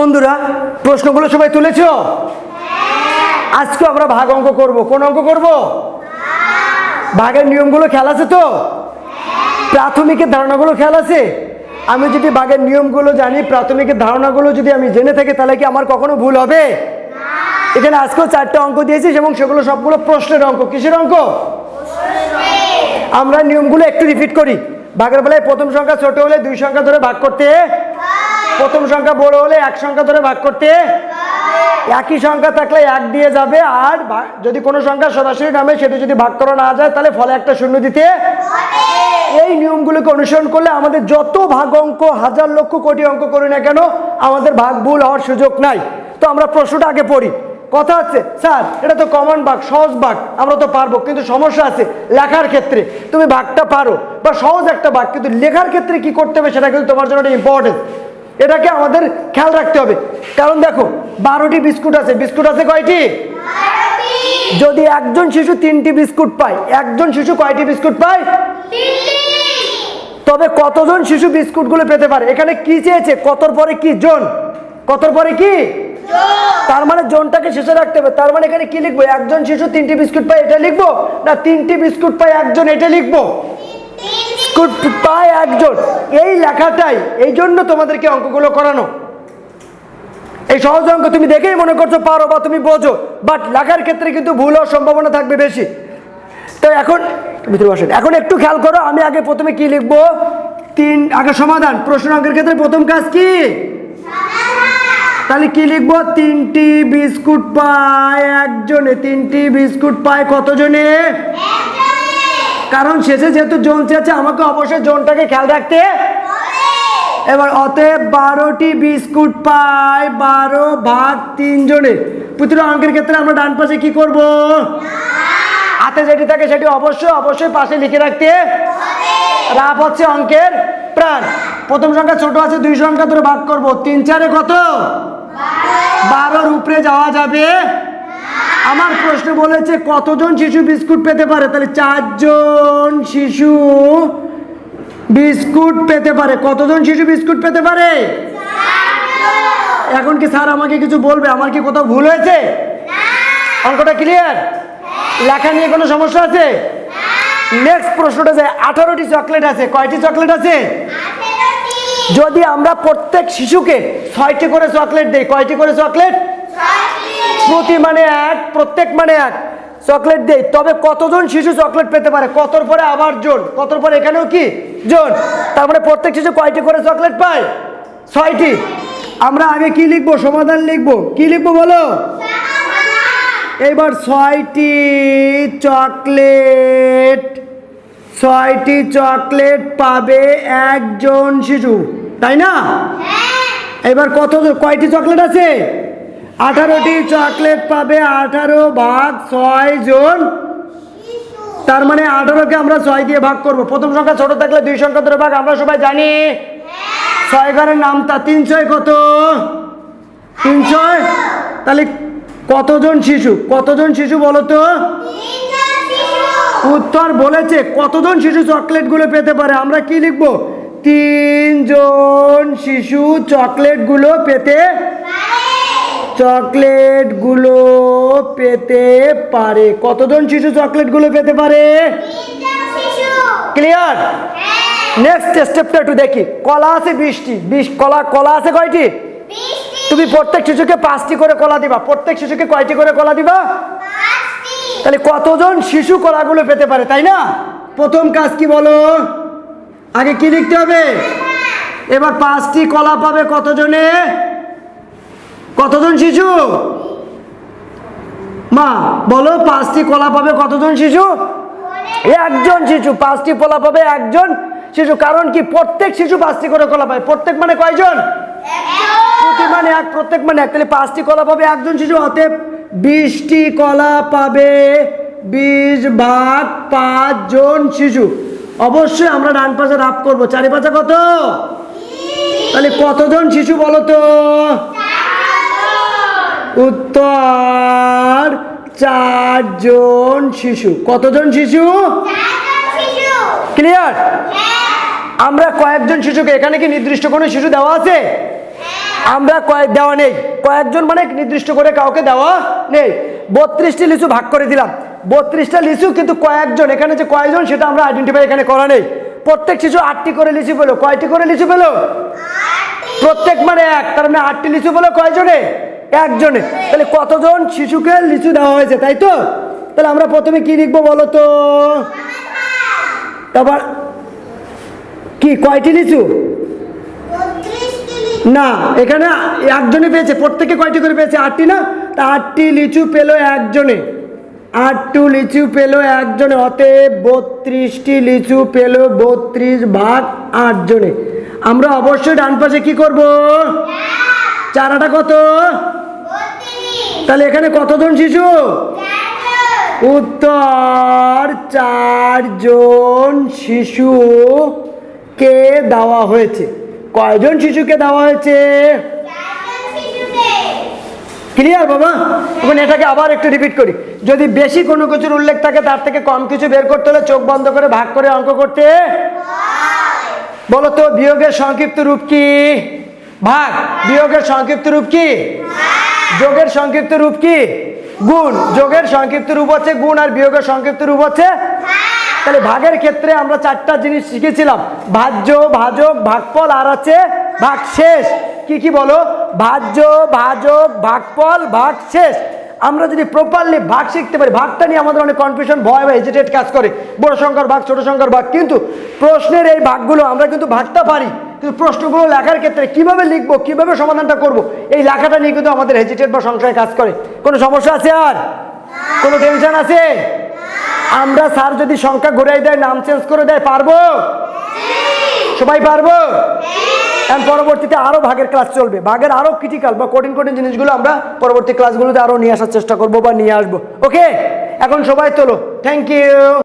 বন্ধুরা, প্রশ্নগুলো সবাই তুলেছ? আজকে আমরা ভাগ অঙ্ক করব। কোন অঙ্ক করব? ভাগের নিয়মগুলো খেয়াল আছে তো? প্রাথমিকের ধারণাগুলো খেয়াল আছে? আমি যদি ভাগের নিয়মগুলো জানি, প্রাথমিকের ধারণাগুলো যদি আমি জেনে থাকি, তাহলে কি আমার কখনো ভুল হবে? এখানে আজকেও চারটে অঙ্ক দিয়েছি এবং সেগুলো সবগুলো প্রশ্নের অঙ্ক। কিসের অঙ্ক? আমরা নিয়মগুলো একটু রিপিট করি। ভাগের বেলায় প্রথম সংখ্যা ছোট হলে দুই সংখ্যা ধরে ভাগ করতে প্রথম সংখ্যা বড় হলে এক সংখ্যা ধরে ভাগ করতে একই সংখ্যা থাকলে এক দিয়ে যাবে, আর যদি কোনো সংখ্যা সরাসরি নামে সেটা যদি ভাগ করা না যায়, তাহলে ফলে একটা শূন্য দিতে এই নিয়মগুলোকে অনুসরণ করলে আমাদের যত ভাগ অঙ্ক, হাজার লক্ষ কোটি অঙ্ক করি না কেন, আমাদের ভাগ ভুল হওয়ার সুযোগ নাই। তো আমরা প্রশ্নটা আগে পড়ি। কথা হচ্ছে, স্যার, এটা তো কমন ভাগ, সহজ ভাগ, আমরা তো পারব, কিন্তু সমস্যা আছে লেখার ক্ষেত্রে। তুমি ভাগটা পারো, বা সহজ একটা ভাগ, কিন্তু লেখার ক্ষেত্রে কি করতে হবে সেটা কিন্তু তোমার জন্য ইম্পর্টেন্ট এটাকে আমাদের খেয়াল রাখতে হবে। কারণ দেখো বারোটি বিস্কুট আছে। বিস্কুট আছে কয়টি? যদি একজন শিশু তিনটি বিস্কুট পায় একজন শিশু কয়টি বিস্কুট পায়? তবে কতজন শিশু বিস্কুটগুলো পেতে পারে? এখানে কি চেয়েছে? কতর পরে কি জন? কতর পরে কি? তার মানে জনটাকে শেষে রাখতে হবে। তার মানে এখানে কি লিখব? একজন শিশু তিনটি বিস্কুট পায় এটা লিখব? না তিনটি বিস্কুট পায় একজন এটা লিখব? পায় একজন। এই লেখাটাই, এই জন্য তোমাদেরকে অঙ্কগুলো করানো। এই সহজ অঙ্ক তুমি দেখেই মনে করছ পারো বা তুমি বোঝো বাট লেখার ক্ষেত্রে কিন্তু ভুল হওয়ার সম্ভাবনা থাকবে বেশি। তো এখন, ভিতরে বসেন, এখন একটু খেয়াল করো, আমি আগে প্রথমে কি লিখব? তিন, আগে সমাধান, প্রশ্ন অঙ্কের ক্ষেত্রে প্রথম কাজ কি? তাহলে কি লিখব? তিনটি বিস্কুট পায় একজনে, তিনটি বিস্কুট পায় কতজনে? কারণ শেষে যেহেতু জোন চেয়েছে, আমাকে অবশ্যই জোনটাকে খেয়াল রাখতে এবার অতএব বারোটি বিস্কুট পায় বারো ভাগ তিনজনে প্রতিটা অঙ্কের ক্ষেত্রে আমরা ডান পাশে কি করব? হাতে যেটি থাকে সেটি অবশ্যই অবশ্যই পাশে লিখে রাখতে রাপ হচ্ছে অঙ্কের প্রাণ। প্রথম সংখ্যা ছোট আছে, দুই সংখ্যা ধরে ভাগ করব। তিন চারে কত? বারোর উপরে যাওয়া যাবে। আমার প্রশ্ন বলেছে কতজন শিশু বিস্কুট পেতে পারে? তাহলে চারজন শিশু বিস্কুট পেতে পারে। কতজন শিশু বিস্কুট পেতে পারে? এখন কি স্যার আমাকে কিছু বলবে? আমার কি কোথাও ভুল হয়েছে? অঙ্কটা ক্লিয়ার লেখা নিয়ে কোনো সমস্যা আছে? নেক্সট প্রশ্নটা যে আঠারোটি চকলেট আছে। কয়টি চকলেট আছে? যদি আমরা প্রত্যেক শিশুকে ছয়টি করে চকলেট দেই কয়টি করে চকলেট প্রতি মানে এক প্রত্যেক মানে এক। চকলেট দেই। তবে কতজন শিশু চকলেট পেতে পারে? কতর পরে আবার জন? কতর পরে? এখানেও কি? জন। তার মানে প্রত্যেক শিশু কয়টি করে চকলেট পায়? ছয়টি। আমরা আগে কি লিখব? সমাধান লিখব। কি লিখব বলো? এবার ছয়টি চকলেট। ছয়টি চকলেট পাবে একজন শিশু। তাই না? এবার কত কয়টি চকলেট আছে? আঠারোটি চকলেট পাবে, আঠারো ভাগ ছয় জন তার মানে আঠারোকে আমরা ছয় দিয়ে ভাগ করব। প্রথম সংখ্যা ছোট থাকলে দুই সংখ্যা ধরে ভাগ, আমরা সবাই জানি? ছয় ঘরের নামটা তিন ছয় কত? তিন ছয়? তাহলে কতজন শিশু? কতজন শিশু বলো তো? উত্তর বলেছে, কতজন শিশু চকলেটগুলো পেতে পারে? আমরা কি লিখব? তিনজন শিশু চকলেটগুলো পেতে চকলেটগুলো পেতে পারে। কতজন শিশু চকলেটগুলো পেতে পারে? ক্লিয়ার নেক্সট স্টেপটা একটু দেখি। কলা আছে বিশ কলা কলা আছে কয়টি? তুমি প্রত্যেক শিশুকে পাঁচটি করে কলা দিবা। প্রত্যেক শিশুকে কয়টি করে কলা দিবা? তাহলে কতজন শিশু কলাগুলো পেতে পারে, তাই না? প্রথম কাজ কি বলো? আগে কি লিখতে হবে? এবার পাঁচটি কলা পাবে কতজনে? কতজন শিশু? মা, বলো পাঁচটি কলা পাবে কতজন শিশু? একজন শিশু, পাঁচটি কলা পাবে একজন শিশু। কারণ কি, প্রত্যেক শিশু পাঁচটি করে কলা পায়। প্রত্যেক মানে কয়জন? প্রতি মানে এক, প্রত্যেক মানে এক। তাহলে পাঁচটি কলা পাবে একজন শিশু, অতএব বিশটি কলা পাবে বিশ ভাগ পাঁচজন শিশু। অবশ্যই আমরা ডান পাশে রাপ করব। চারি পাঁচা কত? তাহলে কতজন শিশু বলো তো? উত্তর চারজন শিশু। কতজন শিশু? ক্লিয়ার আমরা কয়েকজন শিশুকে এখানে কি নির্দিষ্ট কোনো শিশু দেওয়া আছে? আমরা কয়েক দেওয়া নেই। কয়েকজন মানে নির্দিষ্ট করে কাউকে দেওয়া নেই। বত্রিশটি লিচু ভাগ করে দিলাম। বত্রিশটা লিচু কিন্তু কয়েকজন এখানে যে কয়েকজন সেটা আমরা আইডেন্টিফাই এখানে করা নেই। প্রত্যেক শিশু আটটি করে লিচু পেল। কয়টি করে লিচু পেল? প্রত্যেক মানে এক তার মানে আটটি লিচু পেল কয়জনে? একজনে। তাহলে কতজন শিশুকে লিচু দেওয়া হয়েছে, তাই তো? তাহলে আমরা প্রথমে কি লিখব বলো তো? তারপর কি, কয়টি লিচু? না, এখানে একজনে পেয়েছে, প্রত্যেকে কয়টি করে পেয়েছে? আটটি না? তা আটটি লিচু পেল একজনে। আটটু লিচু পেল একজনে, অতএব বত্রিশটি লিচু পেল বত্রিশ ভাগ আটজনে। আমরা অবশ্যই ডান পাশে কি করব? চারাটা কত? তাহলে এখানে কতজন শিশু? উত্তর চারজন শিশুকে দেওয়া হয়েছে। কয়জন শিশুকে দেওয়া হয়েছে? ক্লিয়ার বাবা? এখন এটাকে আবার একটু রিপিট করি। যদি বেশি কোনো কিছুর উল্লেখ থাকে তার থেকে কম কিছু বের করতে হলে চোখ বন্ধ করে ভাগ করে অঙ্ক করতে বলো তো বিয়োগের সংক্ষিপ্ত রূপ কি? ভাগ। বিয়োগের সংক্ষিপ্ত রূপ কি? যোগের সংক্ষিপ্ত রূপ কি? গুণ। যোগের সংক্ষিপ্ত রূপ হচ্ছে গুণ আর বিয়োগের সংক্ষিপ্ত রূপ হচ্ছে তাহলে ভাগের ক্ষেত্রে আমরা চারটা জিনিস শিখেছিলাম। ভাজ্য, ভাজক, ভাগফল আর আছে ভাগ শেষ কি কি বলো? ভাজ্য, ভাজক, ভাগফল ভাগ শেষ আমরা যদি প্রপারলি ভাগ শিখতে পারি, ভাগটা নিয়ে আমাদের অনেক কনফিউশন ভয় বা হেজিটেট কাজ করে। বড় সংখ্যার ভাগ, ছোট সংখ্যার ভাগ। কিন্তু প্রশ্নের এই ভাগগুলো আমরা কিন্তু ভাগটা পারি। কিন্তু প্রশ্নগুলো লেখার ক্ষেত্রে কীভাবে লিখব, কীভাবে সমাধানটা করব, এই লেখাটা নিয়ে কিন্তু আমাদের হেজিটেট বা সংশয় কাজ করে। কোনো সমস্যা আছে আর? কোনো টেনশন আছে? আমরা স্যার যদি সংখ্যা ঘুরাই দেয়, নাম চেঞ্জ করে দেয়, পারব? সবাই পারব? এখন পরবর্তীতে আরও ভাগের ক্লাস চলবে। ভাগের আরও ক্রিটিক্যাল বা কঠিন কঠিন জিনিসগুলো আমরা পরবর্তী ক্লাসগুলোতে আরও নিয়ে আসার চেষ্টা করব বা নিয়ে আসব। ওকে এখন সবাই তোলো। Thank you